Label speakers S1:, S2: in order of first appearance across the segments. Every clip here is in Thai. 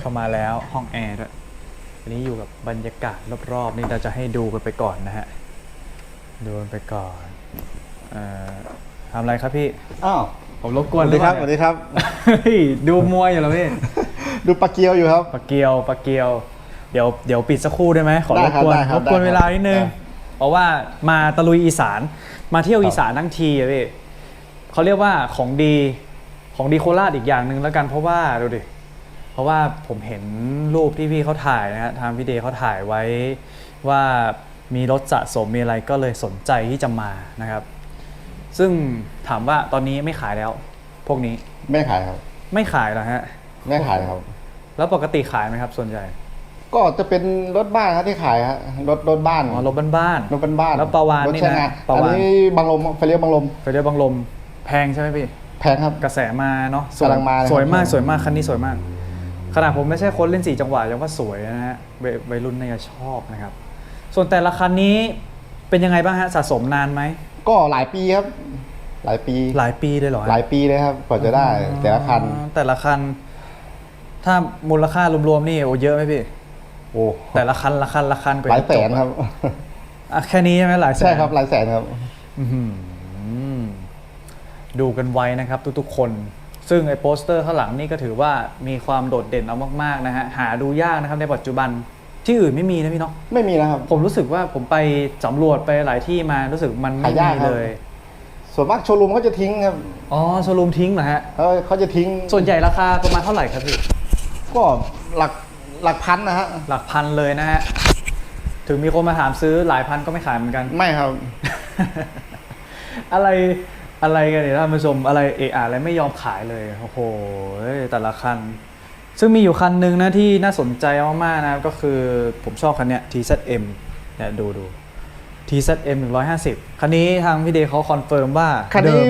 S1: เข้ามาแล้วห้องแอร์ด้วยอันนี้อยู่กับบรรยากาศรอบๆนี่เราจะให้ดูกันไปก่อนนะฮะ ดูกันไปก่อนเอ่อทำอะไรครับพี่
S2: อ้าว
S1: ผมรบก
S2: ส
S1: วน
S2: วัสดีครับ
S1: ห
S2: ส
S1: อ
S2: วัส
S1: เปล่า
S2: ดีครับ
S1: เฮ้ยดูมวยอยู่แล้วพี่
S2: ดูปลาเกียวอยู่ครับ
S1: ปะเกียวปะเกียว เดี๋ยวเดี๋ยวปิดสักครู่ได้ไหมขอ
S2: ได้
S1: รบ
S2: ครับ
S1: กวน
S2: ได้ครับ
S1: รบกวน
S2: ได้ครับ
S1: เวลานิดนึง
S2: ได้
S1: เพราะว่ามาตะลุยอีสานมาเที่ยว
S2: ครับ
S1: อีสานทั้งทีอะพี่เขาเรียกว่าของดีของดีโคราชอีกอย่างหนึ่งแล้วกันเพราะว่าดูดิเพ ราะว่าผมเห็นรูปที่พี่เขาถ่ายนะฮะทางพี่เดย์เขาถ่ายไว้ว่ามีรถสะสมมีอะไรก็เลยสนใจที่จะมานะครับ ซึ่งถามว่าตอนนี้ไม่ขายแล้ว พวกนี้
S2: ไม่ขายครับ
S1: ไม่ขายแล้วฮะ
S2: ไม่ขายครับ
S1: แล้วปกติขายไหมครับ ส่วนใหญ่
S2: ก็จะเป็นรถบ้านครับที่ขายฮะรถรถบ้าน
S1: อ๋อรถบ้าน
S2: รถเป็นบ้าน
S1: แล้วปลาวาฬ
S2: รถ
S1: นี่
S2: ใช้
S1: นะ
S2: งาน
S1: ปลา
S2: อัน
S1: วาฬ
S2: นี้บางลมไฟเลี้ยวบางลม
S1: ๆไฟเรียบังลมแพงใช่ไหมพี่
S2: แพงครับ
S1: กระแสมาเนาะสวย
S2: กำลังมาเลยครับ
S1: สวยมากสวยมากคันนี้สวยมาก ขนาดผมไม่ใช่คนเล่นสี่จังหวะยังว่าสวยนะฮะวัยวัยรุ่นน่าจะชอบนะครับ ส่วนแต่ละคันนี้เป็นยังไงบ้างฮะสะสมนานไหม
S2: ก็หลายปีครับ หลายปี
S1: หลายปีเลยเหรอฮะ
S2: หลายปีเลยครับกว่าจะได้ แต่ละคัน
S1: อ๋อแต่ละคัน ถ้ามูลค่ารวมๆนี่โอ้เยอะไหมพี่
S2: โอ้
S1: แต่ละคันละคันละคันกว่า
S2: หลาย
S1: จะ
S2: แส
S1: จ
S2: นครับ
S1: อะแค่นี้ใช่ไหมหลายแสน
S2: ใช่ครับหลายแสนครับ
S1: อื้อหือดูกันไว้นะครับ ทุกๆคน ซึ่งไอ้โปสเตอร์ข้างหลังนี่ก็ถือว่ามีความโดดเด่นเอามากๆนะฮะหาดูยากนะครับในปัจจุบันที่อื่นไม่มีนะพี่เนาะ
S2: ไม่มีนะครับ
S1: ผมรู้สึกว่าผมไปสำรวจไปหลายที่มารู้สึกมันไม่
S2: หายาก
S1: มี
S2: ครับ
S1: เลย
S2: ส่วนมากโชว์รูมเขาจะทิ้งครับ
S1: อ๋อโชว์รูมทิ้งเหรอฮะ
S2: เขาเขาจะทิ้ง
S1: ส่วนใหญ่ราคาประมาณเท่าไหร่ครับพี่
S2: ก็หลักหลักพันนะฮะ
S1: หลักพันเลยนะฮะ ถึงมีคนมาถามซื้อหลายพันก็ไม่ขายเหมือนกัน
S2: ไม่ครับ
S1: อะไร อะไรกันเนี่ยท่านผู้ชมอะไรเอะอะอะไรไม่ยอมขายเลยโอ้โหแต่ละคัน ซึ่งมีอยู่คันหนึ่งนะที่น่าสนใจมากๆนะก็คือผมชอบคันเนี้ย TZM เนี่ยดูดู TZM 150 คันนี้ทางพี่เดย์เขาคอนเฟิร์มว่า
S2: คันนี้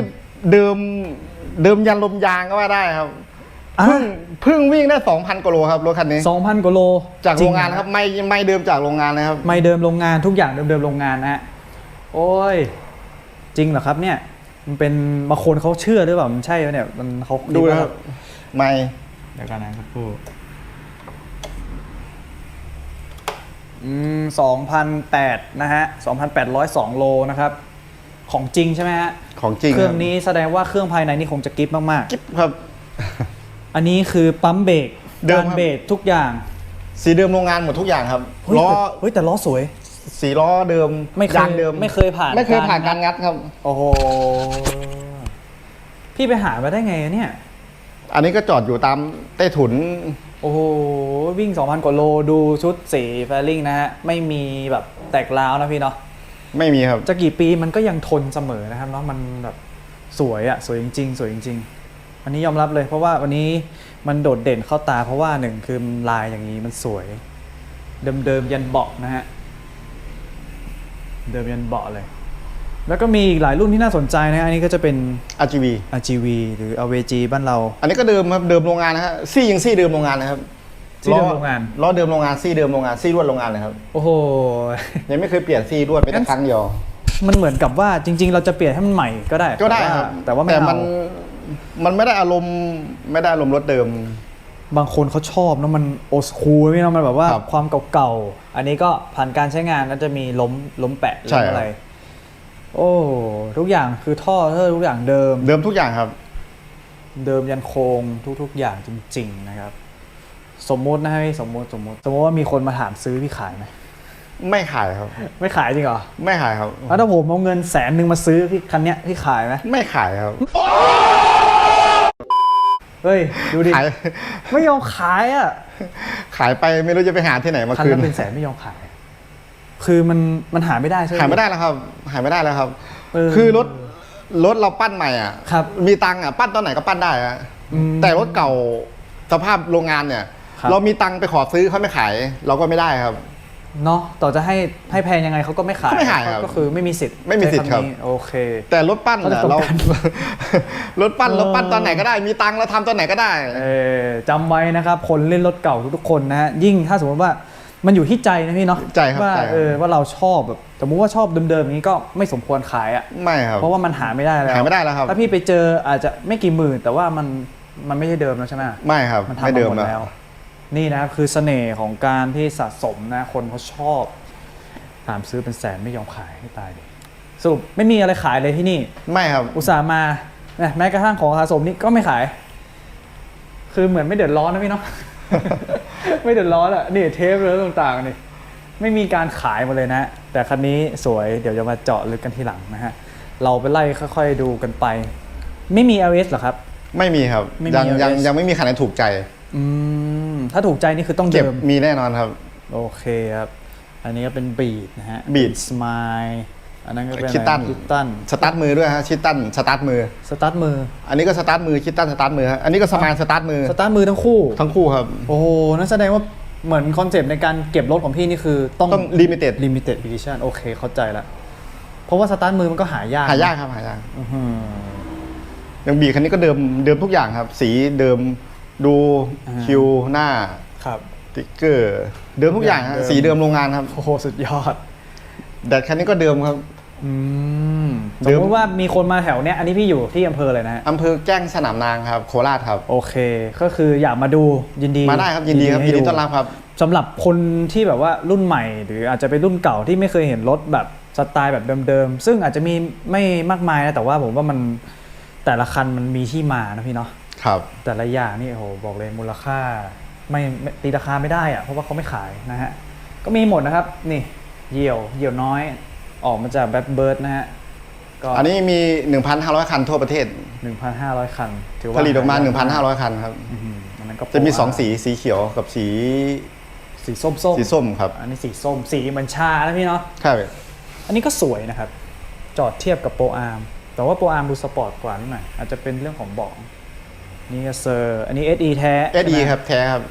S2: เดิมเดิมยันลมยางก็ว่าได้ครับ
S1: อะ
S2: เพิ่งเพิ่งวิ่งได้ 2,000กิโลครับรถคันนี้
S1: 2,000กว่าโล
S2: จากโรงงาน
S1: จะ
S2: ครับไม่ไม่เดิมจากโรงงานเลยครับ
S1: ไม่เดิมโรงงานทุกอย่างเดิมๆโรงงานนะฮะโอ้ย จริงเหรอครับเนี่ย มันเป็นบางคนเขาเชื่อหรือเปล่ามันใช่ไหมเนี่ยมันเขา
S2: ดูนะครับไม่
S1: เดี๋ยวกันนะครับพูอืมสองพันแปดนะฮะสองพันแปดร้อยสองโลนะครับ ของจริงใช่ไหมฮะ
S2: ของจริง
S1: เครื่องนี้แสดงว่าเครื่องภายในนี่คงจะกริปมาก
S2: กิ๊บครับ
S1: ๆ อันนี้คือปั๊มเบรก
S2: เดิม
S1: การ
S2: ครับ
S1: เบรกทุกอย่าง
S2: สีเดิมโรงงานหมดทุกอย่างครับ
S1: เฮ้ย
S2: ล้อ
S1: แต่เฮ้ยแต่ล้อสวย
S2: สีล้อเดิม
S1: ไม่เคย
S2: ยางเดิม
S1: ไม่เคยผ่าน
S2: ไม่เคยผ่าน
S1: กา
S2: การรงัดครับ
S1: โอ้โหพี่ไปหามาได้ไงอะเนี่ย
S2: อันนี้ก็จอดอยู่ตามใต้ถุน
S1: โอ้โหวิ่ง 2,000 กว่าโลดูชุดสีแฟลิงนะฮะ ไม่มีแบบแตกร้าวนะพี่เนาะ
S2: ไม่มีครับ
S1: จะกี่ปีมันก็ยังทนเสมอนะครับเนาะมันแบบสวยอะสวยจริงๆ สวยจริงๆอันนี้ยอมรับเลย เพราะว่าวันนี้มันโดดเด่นเข้าตาเพราะว่าหนึ่งคือลายอย่างนี้มันสวย เดิมๆยันเบาะนะฮะ เดิมยันเบาะเลย แล้วก็มีอีกหลายรุ่นที่น่าสนใจนะฮะอันนี้ก็จะเป็น
S2: RGV
S1: RGV หรือ AVG บ้านเรา
S2: อันนี้ก็เดิมครับเดิมโรงงานนะฮะซี่ยังซี่เดิมโรงงานนะครับ
S1: ซี่เดิมโรงงาน
S2: ล้อเดิมโรงงานซี่เดิมโรงงานซี่ลวดโรงงานเลยครับ
S1: โอ้โห
S2: ยังไม่เคยเปลี่ยนซี่ลวดไปแต่ครั้งเดียว
S1: มันเหมือนกับว่าจริง ๆ เราจะเปลี่ยนให้มันใหม่ก็ได้
S2: ก็ได้
S1: แต่ว่า
S2: ครับ
S1: แต่ว่าไม่
S2: แต่
S1: เอา
S2: มันมันไม่ได้อารมณ์ไม่ได้อารมณ์รถเดิม
S1: บางคนเขาชอบนะมันโอสคูลไม่เนาะมันแบบว่า
S2: ครับ
S1: ความเก่าๆ อันนี้ก็ผ่านการใช้งานแล้วจะมีล้มล้มแปะ
S2: ใช่
S1: ล้ม
S2: ครับ
S1: อะไร โอ้ทุกอย่างคือท่อเธอทุกอย่างเดิม
S2: เดิมทุกอย่างครับ
S1: เดิมยันโครงทุก ๆ อย่างจริง ๆ นะครับ สมมุตินะฮะพี่สมมุติสมมุติ สมมติว่ามีคนมาถามซื้อพี่ขายไหม
S2: ไม่ขายครับ
S1: ไม่ขายจริงเหรอ
S2: ไม่ขายครับ
S1: แล้วถ้าผมเอาเงินแสนหนึ่งมาซื้อพี่คันเนี้ยพี่ขายไหม
S2: ไม่ขายครับ
S1: เฮ้ย ดูดิ
S2: ขาย
S1: ไม่ยอมขายอะ
S2: ขายไปไม่รู้จะไปหาที่ไหนมา
S1: คัน
S2: คืน
S1: ละเป็นแสนไม่ยอมขาย คือมันมันหาไม่ได้ใช่ไหม
S2: ขายไม่ได้แล้วครับขายไม่ได้แล้วครับ
S1: เออ
S2: คือรถรถเราปั้นใหม่อะ
S1: ครับ
S2: มีตังค์อะปั้นตอนไหนก็ปั้นได้อะ
S1: อืม
S2: แต่รถเก่าสภาพโรงงานเนี่ย
S1: ครับ
S2: เรามีตังค์ไปขอซื้อเขาไม่ขาย เราก็ไม่ได้ครับ
S1: เนาะต่อจะให้ให้แพงยังไงเขาก็ไม่ขาย
S2: เขาไม่ขายครับ
S1: ก็คือไม่มีสิทธิ์
S2: ไม่มีสิทธิ์ครับ
S1: ใช้ำนี้โอเค
S2: แต่รถปั้น
S1: เขาจะ
S2: น่ะ
S1: ตรง
S2: เรา
S1: กัน
S2: รถปั้น
S1: เออ
S2: เราปั้นตอนไหนก็ได้ มีตังค์เราทำตอนไหนก็ได้
S1: เออจำไว้นะครับ คนเล่นรถเก่าทุกๆคนนะฮะยิ่งถ้าสมมติว่ามันอยู่ที่ใจนะพี่เนาะ
S2: ใจครับ
S1: ว่า
S2: ใจครับ
S1: เออว่าเราชอบแบบสมมติว่าชอบเดิมๆอย่างนี้ก็ไม่สมควรขายอะ
S2: ไม่ครับ
S1: เพราะว่ามันหาไม่ได้แล้ว
S2: หาไม่ได้แล้วครับ
S1: ถ้าพี่ไปเจออาจจะไม่กี่หมื่น แต่ว่ามันมันไม่ใช่เดิมแล้วใช่ไหม
S2: ไม่ครับ
S1: มันทำ
S2: ไม่
S1: มา
S2: เดิม
S1: หมด
S2: แล้ว
S1: แล้ว นี่นะครับคือเสน่ห์ของการที่สะสมนะคนเขาชอบถามซื้อเป็นแสนไม่ยอมขายให้ตายดิสรุปไม่มีอะไรขายเลยที่นี่
S2: ไม่ครับ
S1: อุตส่าห์มานะแม้กระทั่งของสะสมนี่ก็ไม่ขาย คือเหมือนไม่เดือดร้อนนะพี่เนาะ ไม่เดือดร้อนอะนี่เทปเรื่องต่างๆนี่ไม่มีการขายหมาเลยนะ แต่คันนี้สวยเดี๋ยวจะมาเจาะลึกกันทีหลังนะฮะ เราไปไล่ค่อยๆดูกันไป ไม่มี LS เหรอครับ
S2: ไม่มีครับ
S1: ไม่มี
S2: ยังยัง
S1: LS
S2: ยังไม่มีคันไหนถูกใจ
S1: อืม ถ้าถูกใจนี่คือต้อง
S2: เก็บ
S1: เดิม
S2: มีแน่นอนครับ
S1: โอเคครับ อันนี้ก็เป็นบีดนะฮะ
S2: Beat
S1: สมายอันนั้นก็เป็น
S2: คิตตัน
S1: คิตตัน
S2: สตาร์ทมือด้วยฮะชิตตันสตาร์ทมือ
S1: สตาร์ทมือ
S2: อันนี้ก็สตาร์ทมือคิตตันสตาร์ทมือฮะอันนี้ก็สมานสตาร์ทมือ
S1: สตาร์ทมือทั้งคู่
S2: ทั้งคู่ครับ
S1: โอ้โห นั่นแสดงว่าเหมือนคอนเซปต์ในการเก็บรถของพี่นี่คือต้อง
S2: ต้องลิมิเต็ด
S1: limited edition โอเค เข้าใจละ เพราะว่าสตาร์ทมือมันก็หายาก
S2: หายากครับหายาก
S1: อื้อหือ
S2: อย่างบีคันนี้ก็เดิมเดิมทุกอย่างครับ สีเดิม ดู
S1: อ่า
S2: คิวหน้า
S1: ครับ
S2: ติ๊กเกอร์เดิมทุกอย่างฮะ
S1: เดิม
S2: สีเดิมโรงงานครับ
S1: โอ้โหสุดยอด
S2: แดดคันนี้ก็เดิมครับ
S1: อืมส
S2: เดิ
S1: ม
S2: ม
S1: มติว่ามีคนมาแถวเนี้ยอันนี้พี่อยู่ที่อำเภอเลยนะฮะ
S2: อำเภอแจ้งสนามนางครับ โคราชครับ
S1: โอเค ก็คืออยากมาดูยินดี
S2: มาได้ครับยินดีครับ
S1: ให้
S2: ยินดีต้อนรับครับ
S1: สำหรับคนที่แบบว่ารุ่นใหม่ หรืออาจจะเป็นรุ่นเก่าที่ไม่เคยเห็นรถแบบสไตล์แบบเดิมๆ ซึ่งอาจจะมีไม่มากมายนะแต่ว่าผมว่ามันแต่ละคันมันมีที่มานะพี่เนาะ
S2: ครับ
S1: แต่ละอย่างนี่โอ้โหบอกเลยมูลค่าไม่ไม่ตีราคาไม่ได้อะเพราะว่าเขาไม่ขายนะฮะก็มีหมดนะครับนี่เหยี่ยวเหยี่ยวน้อยออกมาจากแบทเบิร์ดนะฮะก็
S2: อันนี้มี 1,500 คันทั่วประเทศ
S1: 1,500 คัน ถือว่า
S2: ผลิตออกมา
S1: หยก
S2: 1,500 คันครับ
S1: อื้อหืออันนั้นก็
S2: จะมี
S1: โปร
S2: 2สีสีเขียวกับสี
S1: สีส้มส้ม
S2: สีส้มครับ
S1: อันนี้สีส้มสีเหมือนชานะพี่เนาะ
S2: ใช่
S1: อันนี้ก็สวยนะครับ จอดเทียบกับโปรอาร์มแต่ว่าโปรอาร์มดูสปอร์ตกว่านิดหน่อยอาจจะเป็นเรื่องของเบาะ นี่ก็เซอร์อันนี้ SE แท้
S2: เอส
S1: ใช่ไหม
S2: ครับแท้ครับ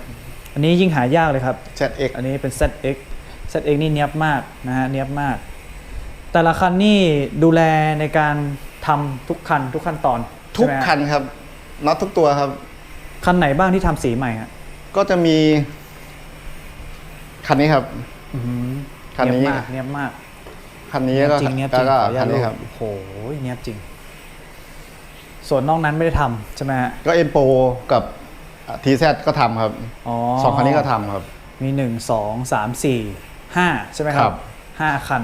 S1: อันนี้ยิ่งหายากเลยครับ
S2: ZX
S1: อันนี้เป็น ZX ZX นี่เนียบมากนะฮะเนียบมาก แต่ละคันนี่ดูแลในการทำทุกคันทุกขั้นตอน
S2: ทุก
S1: ใช่ไหมฮะ
S2: คันครับน็อตทุกตัวครับ
S1: คันไหนบ้างที่ทำสีใหม่ฮะ
S2: ก็จะมี คันนี้ครับ
S1: อื้อหือ
S2: คันนี้
S1: เนียบมากเนียบมาก
S2: คันนี้
S1: เนียบ
S2: ก็
S1: จริงเนียบจ
S2: แล้
S1: ริง
S2: วก็
S1: ขออนุญา
S2: คั
S1: ต
S2: น
S1: รู
S2: นี้
S1: ป
S2: ครับ
S1: โอ้โหเนียบจริง ส่วนนอกนั้นไม่ได้ทำใช่ไหมฮะ
S2: ก็เอ็นโปกับทีแซก็ทำครับ
S1: อ๋อ
S2: สองคันนี้ก็ทำครับ
S1: มีหนึ่งสองสามสี่ห้าใช่ไหมค
S2: ครั
S1: รับบห้าคัน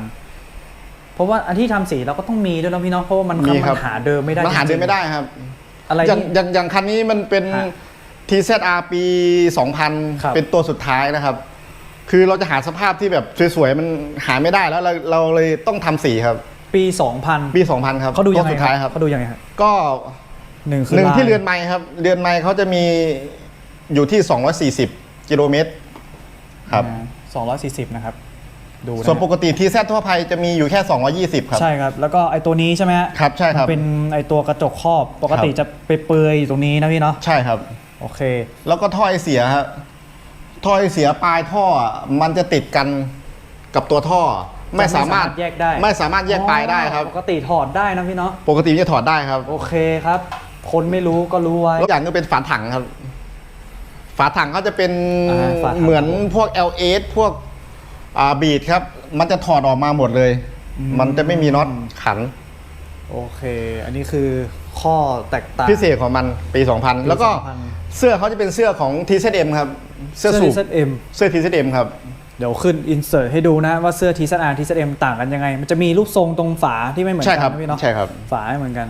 S1: เพราะว่าอันที่ทำสีเราก็ต้องมีด้วยนะพี่เน้องเพราะว่ามัน
S2: มีครับ
S1: มันหาเดิมไม่ได้
S2: มันหา
S1: จ
S2: เดิ
S1: ริ
S2: น
S1: งๆ
S2: ไม่ได้ครับ
S1: อะไร
S2: อย่าง
S1: ที่
S2: อย่างอย่างคันนี้มันเป็น
S1: ฮะ
S2: TZR ปี
S1: ครับ
S2: 2000 เป็นตัวสุดท้ายนะครับ คือเราจะหาสภาพที่แบบสวยๆมันหาไม่ได้แล้วเราเราเลยต้องทำสีครับ
S1: ปี 2000
S2: ปี 2000 ครับ
S1: เขาดูยัง
S2: ตัว
S1: ไง
S2: สุดท้ายครับ
S1: เขาดูยังไงครับ
S2: ก็
S1: หนึ่งคือ
S2: หนึ่ง
S1: ลาย
S2: ที่เรือนไม้ครับ เรือนไม้เขาจะมีอยู่ที่ 240 กิโลเมตรครับ
S1: สองร้อยสี่สิบนะครับดูนะ
S2: ส่วนปกติ TZ ทั่วไปจะมีอยู่แค่ 220 ครับ
S1: ใช่ครับ แล้วก็ไอตัวนี้ใช่ไหมฮะ
S2: ครับใช่ครับ
S1: มันเป็นไอตัวกระจกครอบปกติ
S2: ครับ
S1: จะไปเปลือยอยู่ตรงนี้นะพี่เนาะ
S2: ใช่ครับ
S1: โอเค
S2: แล้วก็ท่อไอเสียฮะท่อไอเสียปลายท่ออะมันจะติดกันกับตัวท่อ ไม่สามารถ
S1: แยกได้
S2: ไม่สามารถแยกปลายได้ครับ
S1: ปกติถอดได้นะพี่เนาะ
S2: ปกติจะถอดได้ครับ
S1: โอเคครับ คนไม่รู้ก็รู้ไว้
S2: แล้วอย่างก็เป็นฝาถังครับ ฝาถังเขาจะเป็น
S1: อ่าฝาถัง
S2: เหมือนพวก LS พวกอ่าบีดครับ มันจะถอดออกมาหมดเลย มันจะไม่มีน็อตขัน
S1: โอเค อันนี้คือข้อแตกต่าง
S2: พิเศษของมันปี 2000 แล้วก็
S1: 2000
S2: เสื้อเขาจะเป็นเสื้อของ TZM ครับ เสื้อสูบ
S1: เสื้อ TZM
S2: เสื้อ TZM ครับ
S1: เดี๋ยวขึ้นอินเสิร์ตให้ดูนะว่าเสื้อ TZR TZM ต่างกันยังไง มันจะมีรูปทรงตรงฝาที่ไม่เหมือน
S2: ใช่
S1: กั
S2: ครับ
S1: นะพี่เนาะ
S2: ใช่ครับ
S1: ฝาไม่เหมือนกัน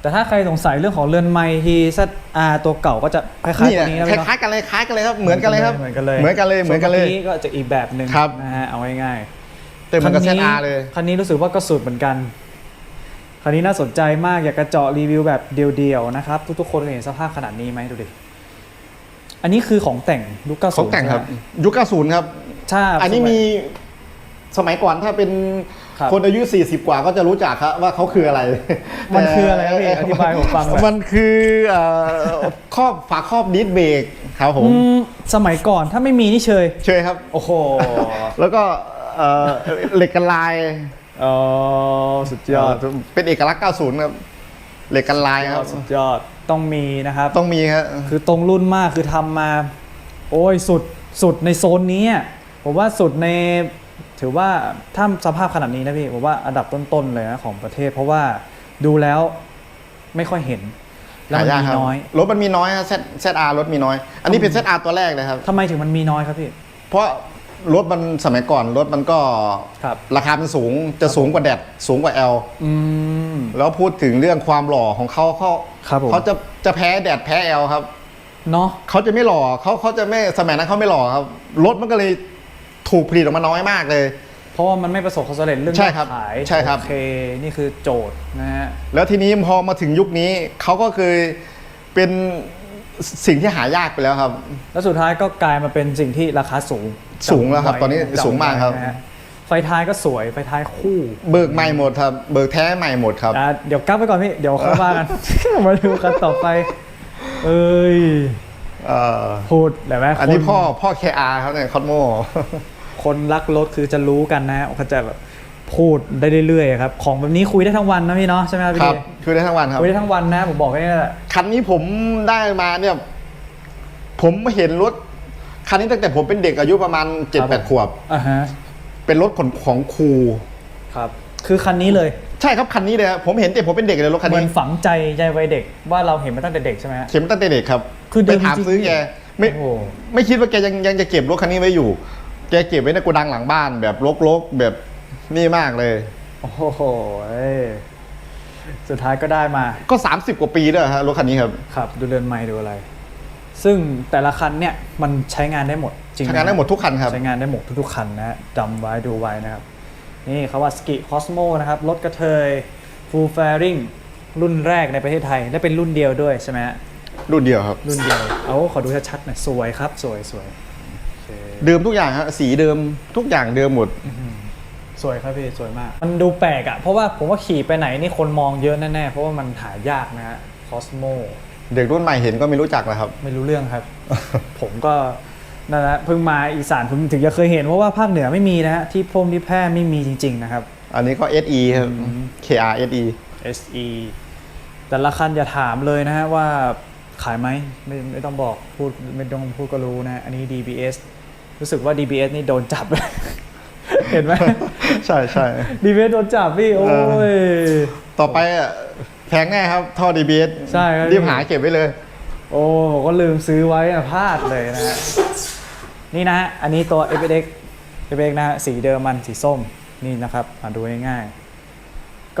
S1: แต่ถ้าใครสงสัยเรื่องของเรือนไม้ TZR ตัวเก่าก็จะคล้ายๆ
S2: นี่
S1: ตัวนี้นะ
S2: ค
S1: พี่เนาะ
S2: ล้ายๆกันเลยคล้ายกันเลยครับเหมือนกันเลยครับ
S1: เหมือนกันเลย
S2: เหมือนกันเลยเหมือนกันเลย
S1: ส่วมื่ก็จะอีกแบบหนึ่ง
S2: ครับ
S1: นะฮะเอาง่ายๆ
S2: แต่เหมือนกับ ZR เลย
S1: คันนี้รู้สึกว่าก็สุดเหมือนกัน คันนี้น่าสนใจมากอยากกระเจาะรีวิวแบบเดียวๆนะครับ ทุกๆคนเห็นสภาพขนาดนี้ไหมดูดิ อันนี้คือของแต่งยุคเก้า
S2: ข
S1: ศู
S2: อง
S1: นย์
S2: แต่งครับยุค 90 ครับ
S1: ใช่
S2: อันนี้
S1: สย
S2: มีสมัยก่อนถ้าเป็น
S1: ครับ
S2: คนอายุ 40 กว่าก็จะรู้จักครับว่าเขาคืออะไร
S1: มันคืออะไรครับพี่อธิบายผมฟังหน่อย
S2: มันคือเอ่อครอบฝาครอบดิสเบรกครับผม
S1: อืมสมัยก่อนถ้าไม่มีนี่เชย
S2: เชยครับ
S1: โอ้โห
S2: แล้วก็เอ่อเหล็กกันลาย
S1: อ๋อ สุดยอด
S2: เป็นเอกลักษณ์ 90 ครับ เหล็กกันลายครับ
S1: สุดยอด ต้องมีนะครับ
S2: ต้องมีครับ
S1: คือตรงรุ่นมากคือทำมา โอ้ยสุดสุดในโซนนี้อะ ผมว่าสุดในถือว่าถ้าสภาพขนาดนี้นะพี่ผมว่าอันดับต้นๆเลยนะของประเทศ เพราะว่าดูแล้วไม่ค่อยเห็นแล้วมัน
S2: หายาก
S1: มี
S2: ครับ
S1: น้อย
S2: รถมันมีน้อยครับเซตเซตอาร์รถมีน้อย อันนี้เป็นเซตอาร์ตัวแรกเลยครับ
S1: ทำไมถึงมันมีน้อยครับพี่
S2: เพราะรถมันสมัยก่อนรถมันก็
S1: ครับ
S2: ราคามันสูงจะสูงกว่าแดดสูงกว่า L
S1: อืม
S2: แล้วพูดถึงเรื่องความหล่อของเขาเขา
S1: ครับผม
S2: เขาจะจะแพ้แดดแพ้ L ครับ
S1: เนาะ
S2: เขาจะไม่หล่อเขาเขาจะไม่สมัยนั้นเขาไม่หล่อครับรถมันก็เลย ถูกผลิตออกมาน้อยมากเลย
S1: เพราะว่ามันไม่ประสบความสำเร็จเรื่อง
S2: ใช่ครับ
S1: ยอดขาย
S2: ใช่ครับ
S1: โอเค นี่คือโจทย์นะฮะ
S2: แล้วทีนี้พอมาถึงยุคนี้เขาก็เคยเป็นสิ่งที่หายากไปแล้วครับ
S1: แล้วสุดท้ายก็กลายมาเป็นสิ่งที่ราคาสูง
S2: สูงแล้วครับ
S1: จำไต
S2: อนนี้
S1: จำ
S2: สูงมากครับ
S1: ไว้นะฮะไฟท้ายก็สวยไฟท้ายคู่
S2: เบิกใหม่หมดครับ เบิกแท้ใหม่หมดครับ
S1: อะเดี๋ยวกลับไปก่อนพี่ เดี๋ยวค่อยว่ากัน มาดูกันต่อไป เอ้ย
S2: เอ่อ
S1: พูดได้ไหม
S2: อันนี้
S1: ค
S2: พ่อพ่อ KR ครับเนี่ยคอสโม
S1: คนรักรถคือจะรู้กันนะเขาจะแบบพูดได้เรื่อยๆครับ ของแบบนี้คุยได้ทั้งวันนะพี่เนาะใช่ไหมครับ
S2: ค
S1: พี่
S2: รับคือได้ทั้งวันครับ
S1: คุยได้ทั้งวันนะผมบอกแค่นี้แหละ
S2: คันนี้ผมได้มาเนี่ย ผมเห็นรถคันนี้ตั้งแต่ผมเป็นเด็กอายุประมาณเจ็ดแปดขวบ
S1: อ่าฮะ
S2: เป็นรถขนของครู
S1: ครับ คือคันนี้เลย
S2: ใช่ครับคันนี้เลยครับผมเห็นแต่ผมเป็นเด็กเลยรถคัน
S1: เหมือ
S2: นี้
S1: นฝังใจใจวัยเด็กว่าเราเห็นมาตั้งแต่เด็กใช่ไหมฮะ
S2: เข็มตั้งแต่เด็กครับ
S1: คือเดิ
S2: ไป
S1: ม
S2: ถาม
S1: จริงๆ
S2: ซื้อแกไม่
S1: โอ้โห
S2: ไม่คิดว่าแกยังยังจะเก็บรถคันนี้ไว้อยู่ แกเก็บไว้ในโกดังหลังบ้านแบบรกๆแบบนี่มากเลย
S1: โอ้โหเอ้ยสุดท้ายก็ได้มา
S2: ก็ 30 กว่าปีแล้วฮะรถคันนี้ครับ
S1: ครับ ดูเรือนไม้ดูอะไร ซึ่งแต่ละคันเนี่ยมันใช้งานได้หมด จริง
S2: ใช้งานได้หมดทุกคันครับ
S1: ใช้งานได้หมดทุกๆคันนะฮะจำไว้ดูไว้นะครับ นี่เขาว่าสกิคอสโมนะครับ รถกระเทย full fairing รุ่นแรกในประเทศไทย และเป็นรุ่นเดียวด้วยใช่ไหมฮะ
S2: รุ่นเดียวครับ
S1: รุ่นเดียวเอาขอดูชัดๆหน่อยสวยครับ สวยสวยโอเค
S2: เดิมทุกอย่างฮะสีเดิมทุกอย่างเดิมหมด
S1: สวยครับพี่สวยมาก มันดูแปลกอะเพราะว่าผมว่าขี่ไปไหนนี่คนมองเยอะแน่ๆเพราะว่ามันหายากนะฮะคอสโม
S2: เด็กรุ่นใหม่เห็นก็ไม่รู้จักแล้วครับ
S1: ไม่รู้เรื่องครับ ผมก็นั่นแหละเพิ่งมาอีสานผมถึงจะเคยเห็นเพราะว่าภาคเหนือไม่มีนะฮะที่พรมที่แพร่ไม่มีจริง ๆ นะครับ
S2: อันนี้ก็ SE ครับ KR SE
S1: SE แต่ละคันอย่าถามเลยนะฮะว่า ขายไหมไม่ไม่ต้องบอกพูดไม่ต้องพูดก็รู้นะฮะอันนี้ DBS รู้สึกว่า DBS นี่โดนจับ เห็นไหม
S2: ใช่ใช่
S1: DBS โดนจับพี่ โอ้ย
S2: ต่อไปอะแพงแน่ครับ ท่อ DBS
S1: ใช่ครับ
S2: รีบหาเก็บไว้เลย
S1: โอ้ผมก็ลืมซื้อไว้อะพลาดเลยนะฮะนี่นะฮะอันนี้ตัว FX FX นะฮะสีเดิมมันสีส้มนี่นะครับมาดูง่ายๆ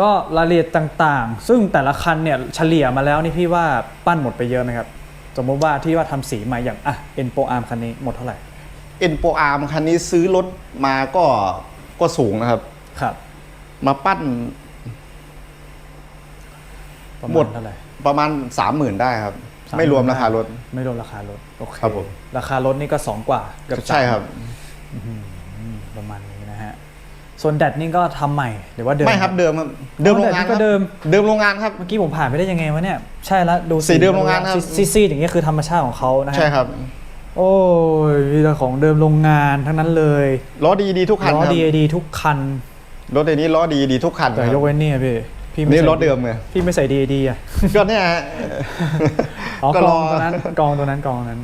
S1: ก็รายละเอียดต่างๆ ซึ่งแต่ละคันเนี่ยเฉลี่ยมาแล้วนี่พี่ว่าปั้นหมดไปเยอะไหมครับ สมมติว่าที่ว่าทำสีใหม่อย่างอะ e n p o Arm คันนี้หมดเท่าไหร่
S2: เอ็นโปอาร์มคันนี้ซื้อรถมาก็ก็สูงนะครับ
S1: ครับ
S2: มาปั้น
S1: ประ
S2: หม
S1: มา
S2: ด
S1: ณเท่าไหร่
S2: ประมาณ 30,000 ได้ครับ
S1: 30,000
S2: ไม่รวมราคารถ
S1: ไม่รวมราคารถโอเค
S2: ครับผม
S1: ราคารถนี่ก็2กว่าเกือบ
S2: ใช่ครับ
S1: อืมประมาณนี้นะฮะ ส่วนแดดนี่ก็ทำใหม่หรือว่าเดิม
S2: ไม่ครับเดิมครับเดิมโรงงาน
S1: แต่นี่ก็
S2: ครับ
S1: เดิม
S2: เดิมโรงงานครับ
S1: เมื่อกี้ผมผ่านไปได้ยังไงวะเนี่ย ใช่แล้วดู
S2: สีเดิมโรงงานครับ
S1: ซีซีดอย่างเงี้ยคือธรรมชาติของเขานะฮะ
S2: ใช่ครับ
S1: โอ้ยมีแต่ของเดิมโรงงานทั้งนั้นเลย
S2: ล้อดีดีทุกคัน
S1: ล้อ
S2: ครับ
S1: ดีดีทุกคัน
S2: รถในนี้ล้อดีดีทุกคัน
S1: แต่
S2: ครับ
S1: ยกเว้นเนี่ยพี่พี่ไม่
S2: นี่
S1: ใส่
S2: รถเดิมไง
S1: พี่ไม่ใส่ดีดีอะ
S2: ก็เนี่ยฮะ
S1: อ๋อ
S2: ก็
S1: ก
S2: ร
S1: อ
S2: อง
S1: ตัวนั้นกองตัวนั้นกองนั้น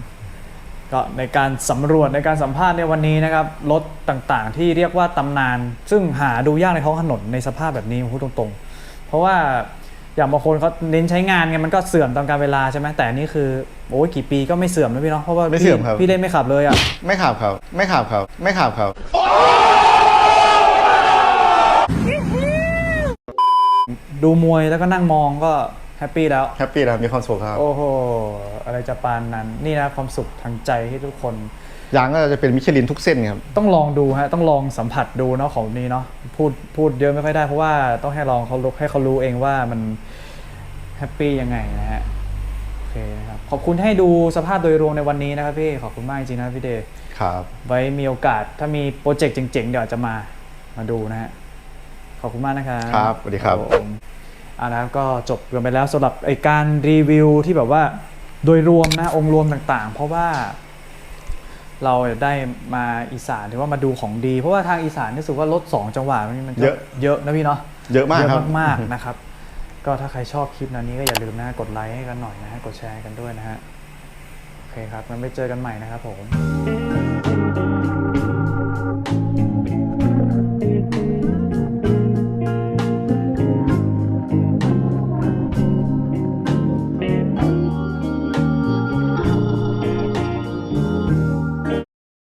S1: ก็ในการสำรวจในการสัมภาษณ์ในวันนี้นะครับรถต่างๆ ที่เรียกว่าตำนาน ซึ่งหาดูยากในท้องถนนในสภาพแบบนี้ผมพูดตรงๆ เพราะว่าอย่างบางคนเขาเน้นใช้งานไงมันก็เสื่อมตามกาลเวลาใช่ไหมแต่อันนี่คือโอ้ยกี่ปีก็ไม่เสื่อมนะพี่เนาะเพราะว่า
S2: ไม่เสื่อมครับ
S1: พี่พี่เล่นไม่ขับเลยอะ
S2: ไม่ขับครับ ไม่ขับครับ ไม่ขับครับ
S1: ดูมวยแล้วก็นั่งมองก็ แฮปปี้แล้ว
S2: แฮปปี้นะครับมีความสุขครับ
S1: โอ้โห อะไรจะปานนั้น นี่นะความสุขทางใจที่ทุกคน
S2: ยางก็จะเป็นมิชลินทุกเส้นครับ
S1: ต้องลองดูฮะ ต้องลองสัมผัสดูเนาะของนี้เนาะ พูดพูดเยอะไม่ค่อยได้เพราะว่าต้องให้ลองเขารู้ให้เขารู้เองว่ามันแฮปปี้ยังไงนะฮะ โอเคนะครับ ขอบคุณที่ให้ดูสภาพโดยรวมในวันนี้นะครับพี่ ขอบคุณมากจริงๆนะพี่เดย์
S2: ครับ
S1: ไว้มีโอกาสถ้ามีโปรเจกต์เจ๋งๆ เดี๋ยวอาจจะมา มาดูนะฮะ ขอบคุณมากนะครับ
S2: ครับสวัสดีครับ
S1: ผม อ่านะครับก็จบกันไปแล้วสำหรับไอการรีวิวที่แบบว่าโดยรวมนะองค์รวมต่างๆ เพราะว่าเราได้มาอีสานถือว่ามาดูของดี เพราะว่าทางอีสานรู้สึกว่ารถสองจังหวะมันมันก็
S2: เยอะ
S1: เยอะนะพี่เนาะ
S2: เยอะมากครับ
S1: มากๆนะครับ ก็ถ้าใครชอบคลิปนั้นนี้ก็อย่าลืมนะกดไลค์ให้กันหน่อยนะฮะกดแชร์กันด้วยนะฮะโอเคครับงั้นไปเจอกันใหม่นะครับผม